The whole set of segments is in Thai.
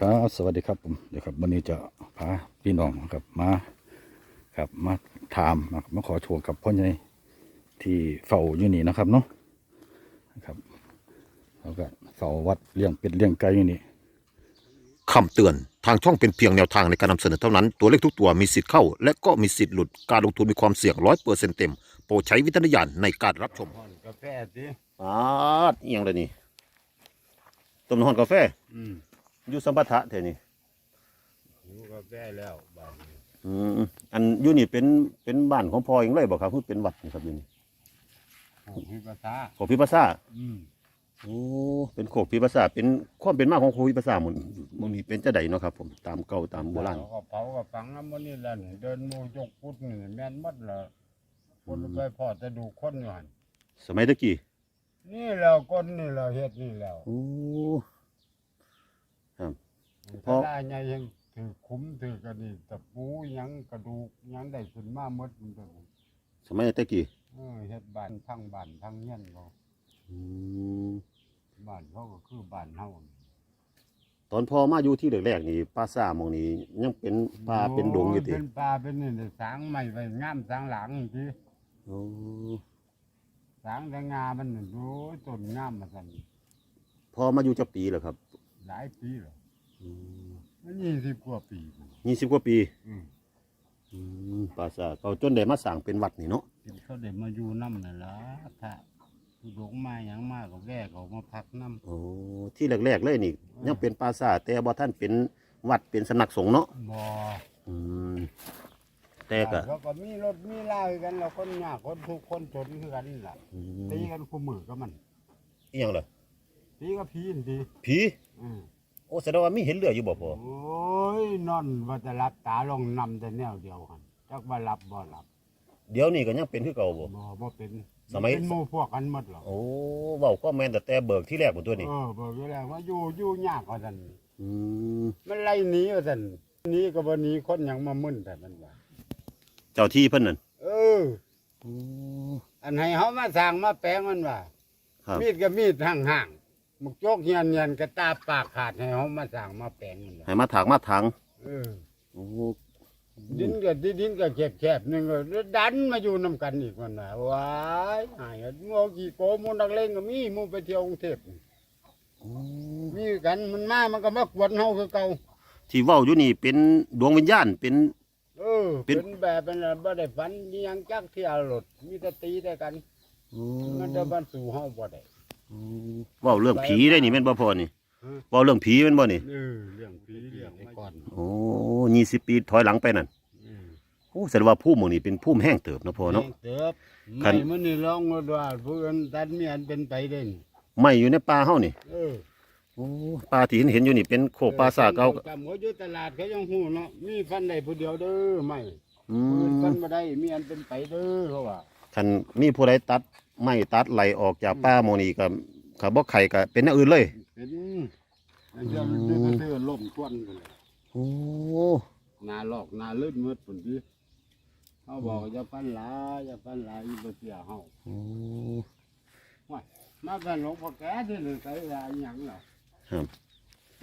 ครับสวัสดีครับผมเดี๋ยวครับวันนี้จะพาพี่น้องนะครับมาครับมาถามนะครับมาขอโชว์กับพ่อใหญ่ที่เฝ้าอยู่นี่นะครับเนาะนะครับแล้วก็เฝ้าวัดเลี้ยงเป็ดเลี้ยงไก่อยู่นี่คำเตือนทางช่องเป็นเพียงแนวทางในการนำเสนอเท่านั้น ตัวเลขทุกตัวมีสิทธิ์เข้า และก็มีสิทธิ์หลุดการลงทุนมีความเสี่ยงร้อยเปอร์เซ็นต์เต็ม โปรดใช้วิจารณญาณในการรับชมห่อนกาแฟสิอาดเอียงเลยนี่ต้มน้ำร้อนกาแฟ อืม อยู่สัมปทะเท่นี่หิวกาแฟแล้วบ้านนี้อืมอันอยู่นี่เป็นเป็นบ้านของพ่อเองเลยบอกครับคือเป็นวัดนี่ครับอยู่นี่โอ้พิภาษาโคกพิภาษาอืมโอ้เป็นโคกพิภาษาเป็นความเป็นมาของโคกพิภาษาหมดมันมีเป็นจะใดเนาะครับ ผมตามเก่าตามโบราณ เขก็เผาก็ฝังน้ำมันนี่แหละนี่เดินโมยกพุทธนี่แม่นหมัดละคนไปพอจะดูคนอยู่หันสมัยตะกี้นี่แล้วคนนี่แล้วเฮ็ดนี่แล้วโอ้พ พออได้ไงยังถือคุ้มถือกันนี่ตะปูหยังกระดูกหยังได้ขึ้นมาหมดมันก็สมัยตะกี้เออเฮ็ดบ้านทั้งบ้านทั้งเงี้ยนเขาอืมบ้านเขาก็คือบ้านเฮาตอนพอมาอยู่ที่แรกๆนี่ป้าซ่าหมองนี้ยังเป็นป่าเป็นดงอยู่ติเป็นป่าเป็นนี่สางใหม่ไว้งามสางหลังที่โอ้สางแต่งามันน่ะโอ้ยต้นงามมาสั่นพอมาอยู่จะปีแล้วครับ หลายปีแล้ว มันยี่สิบกว่าปีพุ่นยี่สิบกว่าปีอืมอืมป้าซ่าเขาจนได้มาสร้างเป็นวัดนี่เนาะเดี๋ยวเขาได้มาอยู่น้ำน่ะล่ะถ้าผู้ดงมาหยังมากก็แว่เขามาพักน้โอ้ที่แรกๆเลยนี่ยังเป็นป้าซ่าแต่บ่ท่านเป็นวัดเป็นสำนักสงฆ์เนาะำบ่อืมแต่ก็เขาก็มีรถมีลาคือกันเราคนยากคนทุกข์คนจนคือกันนี่ล่ะอืตีมกันคู่มือก็มัน อีหยังล่ะตีก็พีนดีผีอืม โอ้แสดงว่ามีเห็นเลืออยู่บ่พอโอ้ยนอนว่าจะรับตาลงนำแต่แนวเดียวกันจักว่ารับบ่รับเดี๋ยวนี้ก็ยังเป็นคือเก่าบ่ บ่บ่เป็นสมัย เป็นหมู่พวกกันหมดหรอกโอ้เว้าก็แม่นแต่แต่เบิกที่แรกบ่ตัวนี้ เออบอกอยู่แล้วว่าอยู่อยู่ยากกว่าซั่นอืมมันไล่หนีว่าซั่นหนีก็บ่หนีคนหยังมามึนแต่มันว่าเจ้าที่เพิ่นนั่นเออ อันให้เฮามาสร้างมาแปลงมันว่าครับ มีดก็มีดห่างๆ มุกโจกเฮียนเฮียนกระตาปากขาดให้เฮามาสร้างมาแปลงมันว่าให้มาถากมาถางเออ โอ้ดินก็ดินก็แคบๆนึงก็ดันมาอยู่นํกันอีกมันว่าว้ายหายงัวกี่โกหมูนักเลงก็มีหมูไปเที่ยวกรุงเทพโอ้มีกันมันมามันก็มากวนเฮาคือเก่าที่เว้าอยู่นี่เป็นดวงวิญญาณเป็น เออ เป็เป็น นแบบเป็นอะไรบ่ได้ฝันอิหยังจักเที่ยวรถมีแต่ตีแต่กัน มันจะบันสู่เฮาบ่ได้ เว้าเรื่องผีได้นี่แม่นบ่พอนี่ฮะเว้าเรื่องผีแม่นบ่นี่เออเรื่องผีเรื่องไอ้ก่อนโอ้ยี่สิบปีถอยหลังไปนั่นอืมโอ้แสดงว่าภูมิหมู่นี่เป็นภูมิแห้งเติบเนาะพ่อเนาะเติบคันไม่มันนี่ร้องว่าว่าผู้อื่นตันมีอันเป็นไปเด่นไม่อยู่ในป่าเฮานี่เออโอ้ป่าที่เห็นเห็นอยู่นี่เป็นโคกป่าสาเก่าตามหัวอยู่ตลาดเขายังฮู้เนาะมีฟันได้ผู้เดียวเด้อไม่อืผู้อื่นฟันมบ่ได้มีอันเป็นไปเด้อเขาว่าคันมีผู้ใดตัด ไม้ตัดไหลออกจากป่าหมู่นี่ก็ถ้าบ่ไข่ก็เป็นอย่างอื่นเลย เป็นอันเดียวมันเป็นเทื่อล่มควนไปเลยโอ้หนาลอกหนาลื่นหมืดปุ่นพี่เขาบอกอย่าฟันหลายอย่าฟันหลายอีบ่เสียเฮาโอ้ว่ามาเป็นหลวงพ่อแก่ที่หรือใส่อะไรหยังล่ะครับ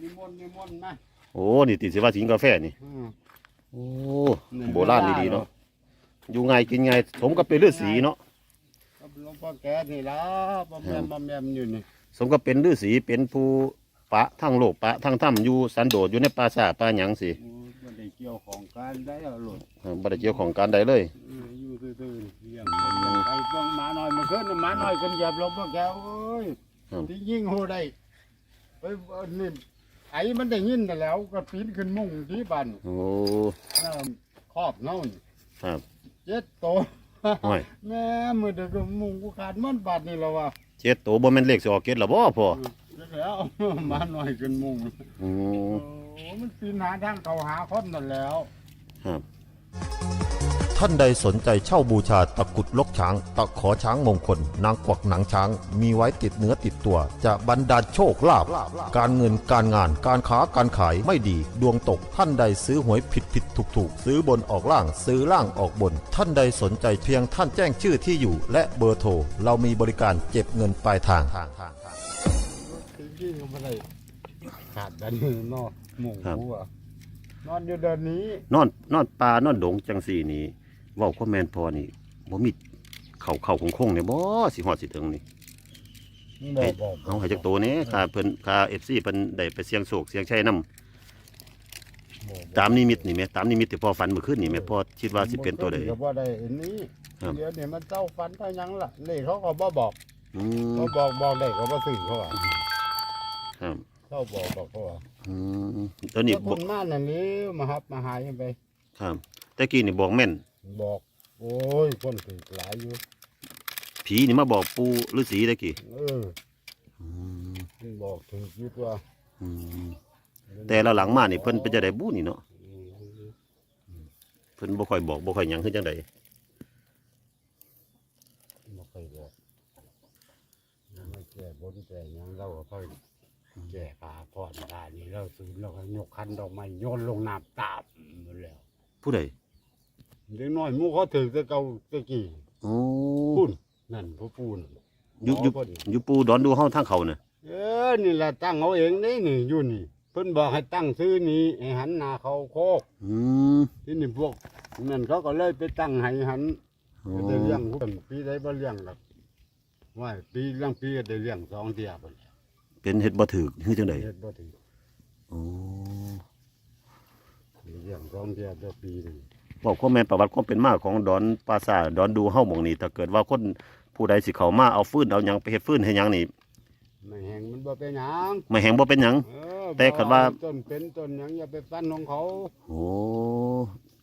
นิมนต์นิมนต์มาโอ้นี่ติดสิว่าสิงกาแฟนี่อืมโอ้นี่โบราณดีๆเนาะอยู่ไงกินไงสมกับเป็นฤาษีเนาะก็ หลวงพ่อแก่นี่ล่ะบ่แม่นบ่แม่นอยู่นี่สมกับเป็นฤาษีเป็นผู้ปะทั้งโลกปะทั้งถ้ำอยู่สันโดษอยู่ในป่าสาป่าหยังสิโอ้ยบ่ได้เกี่ยวของการได้เอาหลดเออบ่ได้เกี่ยวของการใดเลย เอออยู่ซื่อๆเลี้ยงเป็นจังไอ้เบิ่งหมาน้อยเมื่อคืนน่ะหมาน้อยกันเหยียบหลวงพ่อแก่โอ้ยครับ ที่ยิงโหได้ไปเอานี่ไอ้มันได้ยินแต่แล้วก็ปีนขึ้นมุ้งที่บ้านโอ้ เอิ่มครอบเนาะครับ เจ็ดโต ห้อยแม่มือเด็กก็มุงกูขาดมันบาดนี่แล้ววะเจ็ดตัวบ่แม่นเลขสิออกเกตละบ่พ่อเด็กแล้วมาหน่อยขึ้นมุงอืโอ้มมันปีนหาทางเขาหาคนนั่นแล้ว ครับ ท่านใดสนใจเช่าบูชาตะกรุดลกช้าง ตะขอช้างมงคล นางกวักหนังช้าง มีไว้ติดเนื้อติดตัว จะบรรดาลโชคลาภการเงินการงานการค้าการขายไม่ดีดวงตกท่านใดซื้อหวยผิดผิดถูกถูกซื้อบนออกล่างซื้อล่างออกบน ท่านใดสนใจเพียงท่านแจ้งชื่อที่อยู่ และเบอร์โทรเรามีบริการเก็บเงินปลายทางถึงที่ก็ไม่ได้ขาดดันนี้เนาะหมูครับอะนอนอยู่เดินนี้ นอนนอนป่านอนดงจังสี่นี่ เว้าความแม่นพอนี่บ่มีเข่าเข่าคงคงๆเนี่ยบ่สิฮอดสิถึงนี่บอให้กบอกเอาให้จักตัวนี้ค่าเพิ่นค่า FC เพิ่นได้ไปเสียงโศกเสียงชัยนํบอกตามนิมิตนี่แม่ตามนิมิตที่พ่อฝันเมื่อคืนนี่แม่พ่อคิดว่าสิเป็นตัวใดก็บ่ได้อันนี้ครับเดี๋ยวนี้มันเจ้าฟันเท่ายังล่ะเลขเขาก็บ่บอกอืมเขาบอกบอกได้ก็บ่ซื้อเขาอะครับเขาบอกบอกเขาอะอืมตัวนี้แล้วบคอกนมานั่นนี่มาหับมาหายไป ครับแต่กี้นี่บอกแม่น บอก โอ้ยคนถือหลายอยู่ผีนี่มาบอกปู่ฤาษีตะกี้เอออืมมันบอกถืออยู่ตัวอืมแต่ละหลังมานี่เพิ่นเป็นจะได้บู้นี่เนาะอืมเพิ่นบ่ค่อยบอกบ่ค่อยหยังคือจังไดบ่เคยบอกยังไม่แก่บนแก่หยังเราก็ค่อยแก่ปลาพอดได้นี่เราซื้อเราก็ยกคันดอกไม้โยนลงน้ำตาบหมดแล้วผู้ใด เด็กน้อยหมูเขาถือแตะเกาแตะกี้โอ้ปูนนั่นพ่อปูนอยู่อยู่หมอเพิ่นอยู่ปู่ดอนดูเฮาทางเขาน่ะเออนี่แหละตั้งเอาเองนี่นี่อยู่นี่ เพิ่นบอกให้ตั้งซื้อนี้ให้หันหน้าเขาโคกอืมที่นี่พวกนั่นเขาก็เลยไปตั้งให้หัน โอ้ก็ได้เลี้ยงเพิ่นปีใดบ่เลี้ยงหรอกว่าปีเลี้ยงปีก็ได้เลี้ยงสองเที่ยเพิ่นเป็นเฮ็ดบ่ถูกคือจังไดเฮ็ดบ่ถึงโอ้ ได้เลี้ยงสองเที่ยต่อปีหนึง บอกความแม่นประวัติความเป็นมาของดอนปราสาทดอนดูเฮาหม่องนี้ถ้าเกิดว่าคนผู้ใดสิเข้ามาเอาฟืนเอาหยังไปเฮ็ดฟืนเฮ็ดหยังนี่ไม่แห้งมันบ่เป็นหยังไม่แหงบ่เป็นหยัง เออแต่คันว่าต้นเป็นต้นหยังอย่าไปฟันของเขาโอ้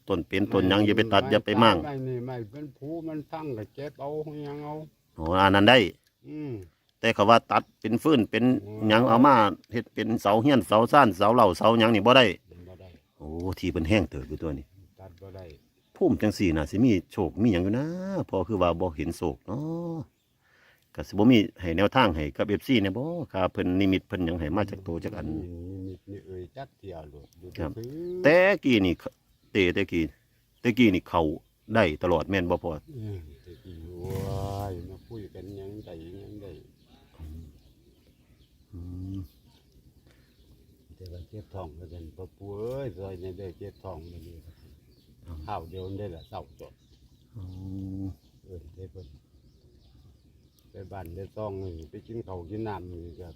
ต้นเป็นต้นหยังอย่าไปตัดอย่าไปมั่งไม่นี่ไม่เป็นผูมันพังก็เจ็บเอาหยังเอาโอ้อันนั้นได้ อืม แต่เขาว่าตัดเป็นฟืนเป็นหยังเอามาเฮ็ดเป็นเสาเฮียนเสาซ่านเสาเหล่าเสาหยังนี่บ่ได้มันบ่ได้โอ้ที่เพิ่นแห้งเติบอยู่ตัวนี้ ตัดบ่ได้พุ่มจังสี่น่ะสิมีโชคมีหยังอยู่นะพอคือว่าบ่เห็นโศกเนาะก็สิบ่มีให้แนวทางให้กับ FC เนี่ยบ่ครับเพิ่นนิมิตเพิ่นหยังให้มาจากตัวจากอันนี่นี่นี่เอ่ยจักเที่ยวโลดอยู่ครับ ซื่อแต่กี้นี่เตแต่กี้แต่กี้นี่เขาได้ตลอดแม่นบ่พอเออแต่กี่ว้ายมาคุยกันหยังได้หยังได้อืมแต่ว่าเจ็บท้องก็เป็นปะปูเอ้ยซอยนี่ได้เจ็บท้องมานี่ ข้าวเดียวได้ละเศร้าจดอืมเอิ้นได้เพิ่นไปบ้านได้ซ่องนี่ไปกินข้าวกินน้ำนี่ก็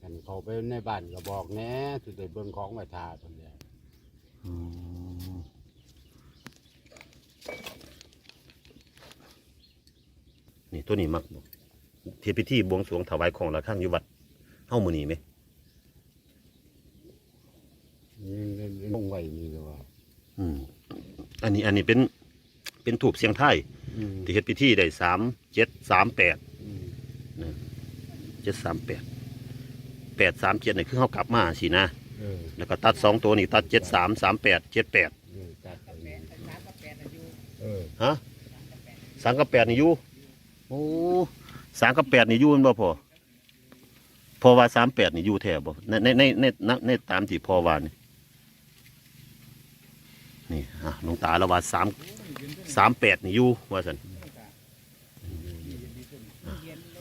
กันเขาไปในบ้านก็บอกแหน่สิได้เบิ่งของไว้ทาเพิ่นแหละอืมนี่ตัวนี้มักบ่เทพิธีบวงสรวงถวายของระฆังอยู่วัดเฮามื้อนี้ไหมนี่นี่ลงไว้นี่ก็ว่าอืม อันนี้อันนี้เป็นเป็นถูกเสียงไทายอืมที่เฮ็ดพิธีได้สามเจ็ดสามแปดอืมเจ็ดสามแปดแปดสามเจ็ดนี่คือเขากลับมาสินะเออแล้วก็ตัดสองตัวนี่ตัดเจ็ดสามสามแปดเจ็ดแปดเออจัดเอานี่เออฮะสามกับแปดนี่อยู่โอ้สามกับแปดนี่อยู่แมันบ่พอพอว่าสามแปดนี่อยู่แท้บ่ในในในในในในตามที่พอว่านี่ นี่อะหลวงตาละว่าสามสามแปดนี่อยู่ว่าสัน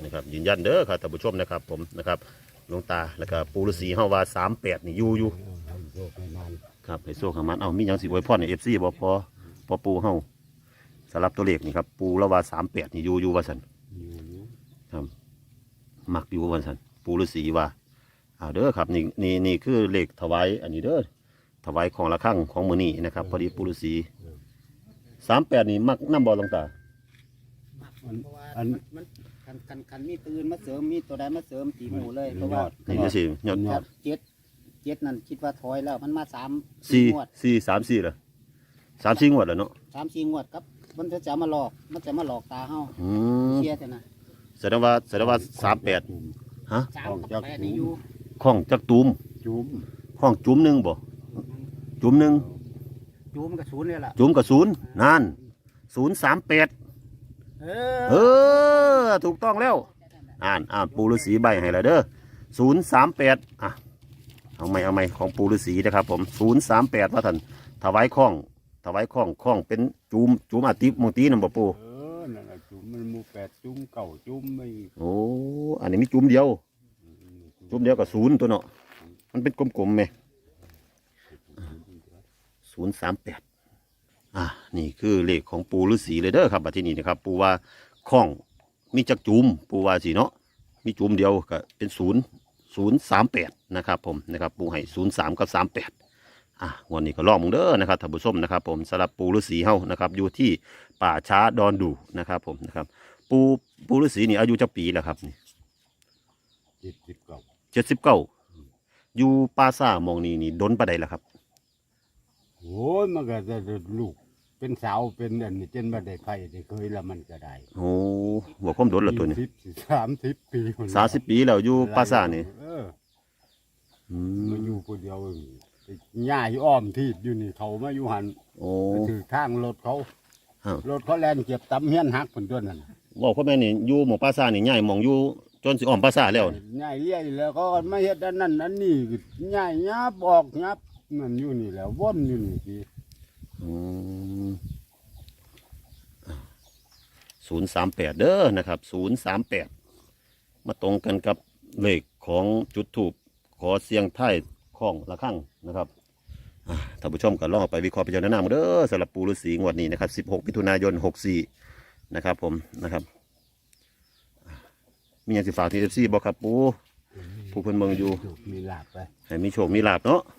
นะครับยืนยันเด้อครับท่านผู้ชมนะครับ ผมนะครับหลวงตาแล้วก็ปูฤาษีเฮาว่าสามแปดนี่อยู่อยู่ครับให้โซ่ขามันเอามีหยังสิอวยพรในเอฟซีบ่พอพอปูเฮาสำหรับตัวเลขนี่ครับปูละว่าสามแปดนี่อยู่อยู่ว่าสันอยู่มักอยู่ว่าสันปูฤาษีว่าเอาเด้อครับนี่นี่นี่คือเลขถวายอันนี้เด้อ ถวายของละข้างของมือนี้นะครับ พอดีปูฤาษีสามแปดนี่มักน้ำบ่หลวงตาอันเพราะว่าอัน มันคันคันคันมีตื่นมาเสริมมีตัวใดมาเสริมตีหมูเลยเพราะว่านี่จะสิยอดครับเจ็ดเจ็ดนั่นคิดว่าถอยแล้วมันมาสามสี่งวดสี่สามสี่เหรอสามสี่งวดแล้วเนาะสามสี่งวดครับ มันจะจะมาหลอกมันจะมาหลอกตาเฮาอืมเชียแต่นะแสดงว่าแสดงว่าสามแปดฮะสามกับแปดนี่อยู่ข้องจักตูมจุ่มข้องจุ้มหนึ่งบ่ จุ้มหนึ่งจูมนกับศูนย์เลยล่ะจุ้มกับศูนย์นั่นศูนย์สามแปดเอเอออ ถูกต้องแล้ว อ่านอ่านปูฤาษีใบให้แล้วเด้อศูนย์สามแปดอะเอาไม่เอาไม่ของปูฤาษีนะครับ ผมศูนย์สามแปดว่าท่านถวายข้องถวายข้องข้องเป็นจุ้มจุ้มอาติมงตีนำบ่ปูเออนั่นแหละจุ่มมันหมูแปดจุ่มเก่าจุ่มไม่โอ้อันนี้มีจุ้มเดียวจุ้มเดียวกับศูนย์ตัวเนาะมันเป็นกลมๆไหม ศูนย์สามแปดอะนี่คือเลขของปูฤาษีเลยเด้อครับบัดที่นี้นะครับ ปูว่าข้องมีจักจุมปูว่าสิเนาะมีจุมเดียวก็เป็นศูนย์ศูนย์สามแปดนะครับผมนะครับปูให้ศูนย์สามกับสามแปดอะงวันนี้ก็ลองมึงเด้อนะครับท่านผู้ชมนะครับ ผมสำหรับปูฤาษีเฮานะครับอยู่ที่ป่าช้าดอนดูนะครับผมนะครับ ปูปูฤาษีนี่อายุจะปีแล้วครับนี่จิตจิตเก่าเจ็ดสิบเก้าอยู่ป่าซ่าหมองนี้นี่ดนปะใดแล้วครับ โอ้ยมันก็จะลูก เป็นสาวเป็นอันนี้เจนมาได้ไข่ได้เคยแล้วมันก็ได้โอ้หัวความดนแล้วตัวนี้สิบสามสิบปีคนสาสิบปีแล้วอยู่ป่าซ่านี่เอออืมามอยู่คนเดียวเองย่าอยู่อ้อมที่อยู่นี่เขามาอยู่หันโอ้ ไปถือข้างรถเขาอ้าว รถเขาแล่นเก็บตำเฮียนหักผลตัวนั้นบอกพ่อแม่นี่อยู่หมองป่าซ่านี่ใหญ่หมองอยู่จนสิอ้อมป่าซ่าแล้วนี่ง่ายเลี้ยแล้วก็ไม่เฮ็ดอันนั้นอันนี้ง่ายยับออกยับ มันอยู่นี่แหล้ววนอยู่นี่สิศูนย์สามแปดเด้อนะครับศูนย์สามแปดมาตรงกันกับเลขของจุดถูกขอเสียงไทายของละข้างนะครับอ่าท่านผู้ชมก็ลองเอาไปวิเคราะห์พิจารณามาเด้อสำหรับปูฤาษีงวดนี้นะครับ16มิถุนายน64นะครับ ผมนะครับอ่ามีอย่างสิฝากทีเอฟซีบอกครับปูผู้เพิ่นเมืองอยู่ถูกมีลาบไป ให้มีโชคมีลาบเนาะอืม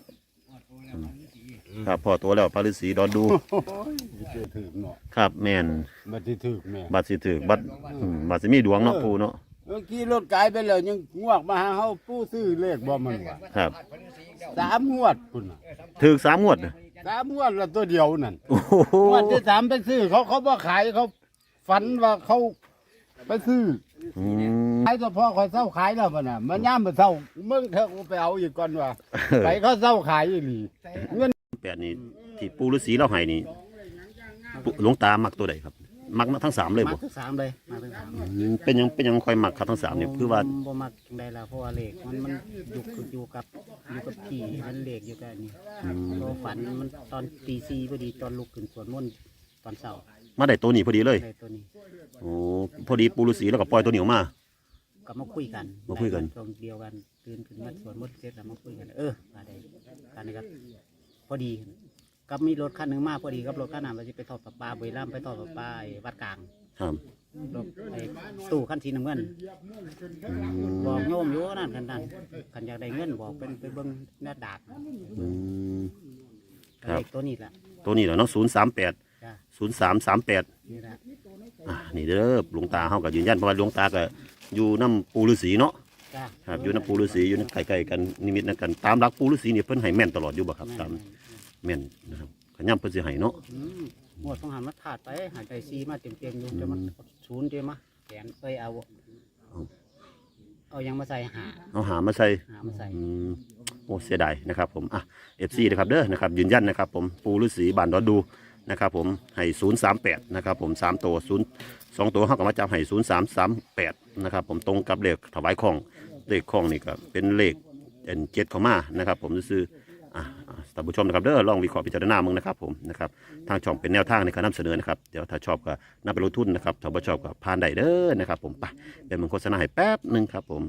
ครับพอตัวแล้วพระฤาษีดอนดูโอ้ยจะถึกเนาะครับแม่นบัดที่ถึกแม่บัตรสิถือบัตรอืมบัตรสิมีดวงเนาะปูเนาะเมื่อกี้รถไกลไปแล้วยังงวกมาหาเฮาผู้ซื้อเลขบ่มันว่าครับสามงวดพุ่นน่ะถือสามงวดน่ะสามงวดละตัวเดียวนั่นโอ้โหงวดที่สามไปซื้อเขาเขาบ่ขายเขาฝันว่าเขาไปซื้ออืม ขายเฉพาะเขาเศร้าขายแล้วพุ่นน่ะมันย่ามมาเศร้ามึงเถอะกูไปเอาอีกก่อนว่าไปเขาเศร้าขายอีหลีเงินแปดนี่ที่ปูฤาษีเราให้นี่ปูหลวงตามักตัวใดครับ มักทั้งสามเลยมาบ่ทั้งสามเลยมาทั้งสามอืมเป็นหยังเป็นหยังคอยมักครับทั้งสามเนี่ยคือว่าผมบ่มักจังใดล่ะเพราะว่าเลขมันมันอยู่กับอยู่กับอยู่กับที่มันเลขอยู่กับอันนี่อืมเราฝันมันตอนตีสี่พอดีตอนลุกขึ้นสวดมนต์ตอนเช้ามาได้ตัวนี้พอดีเลยได้ตัวนี้ โอ้พอดีปูฤาษีแล้วก็ปล่อยตัวนี้ออกมา ก็มาคุยกันมาคุยกัน ตรงเดียวกันตื่นขึ้นมาสวดมนต์เสร็จแล้วมาคุยกัน เออมาได้กันนะครับพอดีกับมีรถคันหนึ่งมาพอดีกับรถคันนั้นเราจะไปทอดปลาปลาบุรีรัมย์ไปทอดปลาปลาไอ้วัดกลางครับรถไอ้ตู้คันสีน้ำเงิน อืมบอกโยมอยู่นั่นกันนั่นขันอยากได้เงินบอกเป็นไปเบิ้งหน้าดาบอืม ครับ เลขตัวนี้แหละตัวนี้แหละเนาะศูนย์สามแปดจ้ะศูนย์สามสามแปดนี่แหละ อ่านี่เด้อหลวงตาเฮาก็ยืนยันเพราะว่าหลวงตาก็ อยู่น้ำปูฤาษีเนาะจ้ะครับอยู่น้ำปูฤาษีอยู่น้ำใกล้ๆกันนิมิตนั่นกันตามรักปูฤาษีนี่เพิ่นให้แม่นตลอดอยู่บ่ครับแม่นตามแม่นแม่นนะครับขย้ำเพิ่นสิให้เนาะ อืมหมดต้องหันมาถาดไปหายใจซีมาเต็มเต็มๆอยู่จะมาศูนย์เดียวมาแขนเอ้ยเอา เอายังมาใส่หาเอาหามาใส่ หามาใส่ อืมโอ้เสียดายนะครับผมอะ FC นะครับเด้อนะครับยืนยันนะครับผมปูฤาษีบ้านดอนดู นะครับผมให้038นะครับผมสามตัว0 2ตัวเฮาก็มาจับให้0338นะครับผมตรงกับเลขถวายของเลขของนี่ก็เป็นเลขเอ็นเจ็ดข้ามานะครับผมซื้ออะอะท่านผู้ชมนะครับเด้อลองวิเคราะห์พิจารณามึงนะครับผมนะครับทางช่องเป็นแนวทางในการนำเสนอนะครับเดี๋ยวถ้าชอบก็นำไปลงทุนนะครับถ้าบ่ชอบก็ผ่านได้เด้อนะครับผมไปเป็นมึงโฆษณาให้แป๊บหนึงครับผม